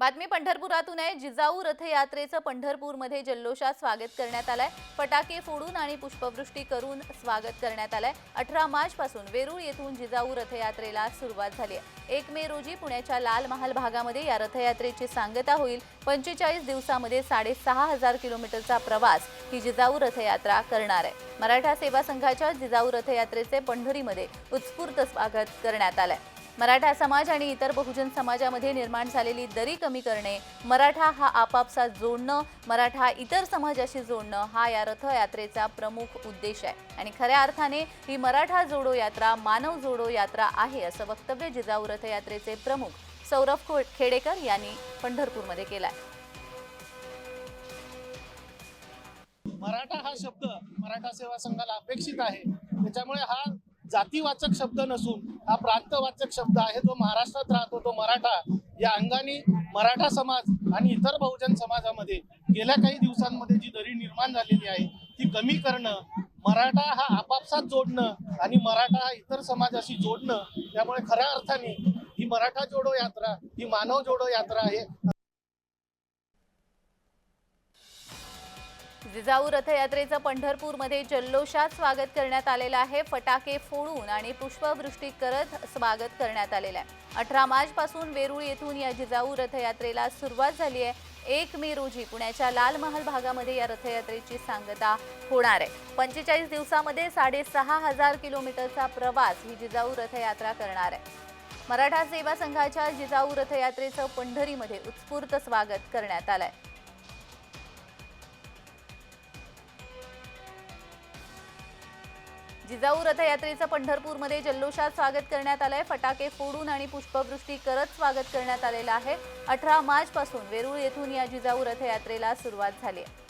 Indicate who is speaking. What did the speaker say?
Speaker 1: बातमी पंढरपुरातून आहे. जिजाऊ रथयात्रेचं पंढरपूरमध्ये जल्लोषात स्वागत करण्यात आलंय. फटाके फोडून आणि पुष्पवृष्टी करून स्वागत करण्यात आलंय. अठरा मार्च पासून वेरूळ येथून जिजाऊ रथयात्रेला सुरुवात झाली आहे. एक मे रोजी पुण्याच्या लाल महाल भागामध्ये या रथयात्रेची सांगता होईल. पंचेचाळीस दिवसामध्ये साडेसहा हजार किलोमीटरचा प्रवास ही जिजाऊ रथयात्रा करणार आहे. मराठा सेवा संघाच्या जिजाऊ रथयात्रेचे पंढरीमध्ये उत्स्फूर्त स्वागत करण्यात आलंय. मराठा समाज आणि इतर बहुजन समाजामध्ये निर्माण झालेली दरी कमी करणे मराठा हा आपापसात जोडणं मराठा इतर समाजाशी जोडणं हा या रथयात्रेचा प्रमुख उद्देश आहे. आणि खऱ्या अर्थाने ही मराठा जोडो यात्रा मानव जोडो यात्रा आहे असं वक्तव्य जिजाऊ रथयात्रेचे प्रमुख सौरभ खेडेकर यांनी पंढरपूरमध्ये केलं आहे
Speaker 2: मराठा हा शब्द मराठा सेवा संघाला अपेक्षित आहे. त्याच्यामुळे हा जातीवाचक शब्द नसून हा प्रांतवाचक शब्द आहे जो महाराष्ट्रात राहतो तो मराठा. या अंगाने मराठा समाज आणि इतर बहुजन समाजामध्ये गेल्या काही दिवसांमध्ये जी दरी निर्माण झालेली आहे ती कमी करणं मराठा हा आपापसात जोडणं आणि मराठा हा इतर समाजाशी जोडणं त्यामुळे खऱ्या अर्थाने ही मराठा जोडो यात्रा ही मानव जोडो यात्रा आहे.
Speaker 1: जिजाऊ रथयात्रेचं पंढरपूरमध्ये जल्लोषात स्वागत करण्यात आलेलं आहे. फटाके फोडून आणि पुष्पवृष्टी करत स्वागत करण्यात आलेलं आहे. अठरा मार्चपासून वेरूळ येथून या जिजाऊ रथयात्रेला सुरुवात झाली आहे. एक मे रोजी पुण्याच्या लाल महाल भागामध्ये या रथयात्रेची सांगता होणार आहे. पंचेचाळीस दिवसामध्ये साडेसहा हजार किलोमीटरचा प्रवास ही जिजाऊ रथयात्रा करणार आहे. मराठा सेवा संघाच्या जिजाऊ रथयात्रेचं पंढरीमध्ये उत्स्फूर्त स्वागत करण्यात आलं आहे जिजाऊ रथयात्रेचं पंढरपूरमध्ये जल्लोषात स्वागत करण्यात आलंय. फटाके फोडून आणि पुष्पवृष्टी करत स्वागत करण्यात आलेलं आहे. अठरा मार्चपासून वेरूळ येथून या जिजाऊ रथयात्रेला सुरुवात झाली आहे.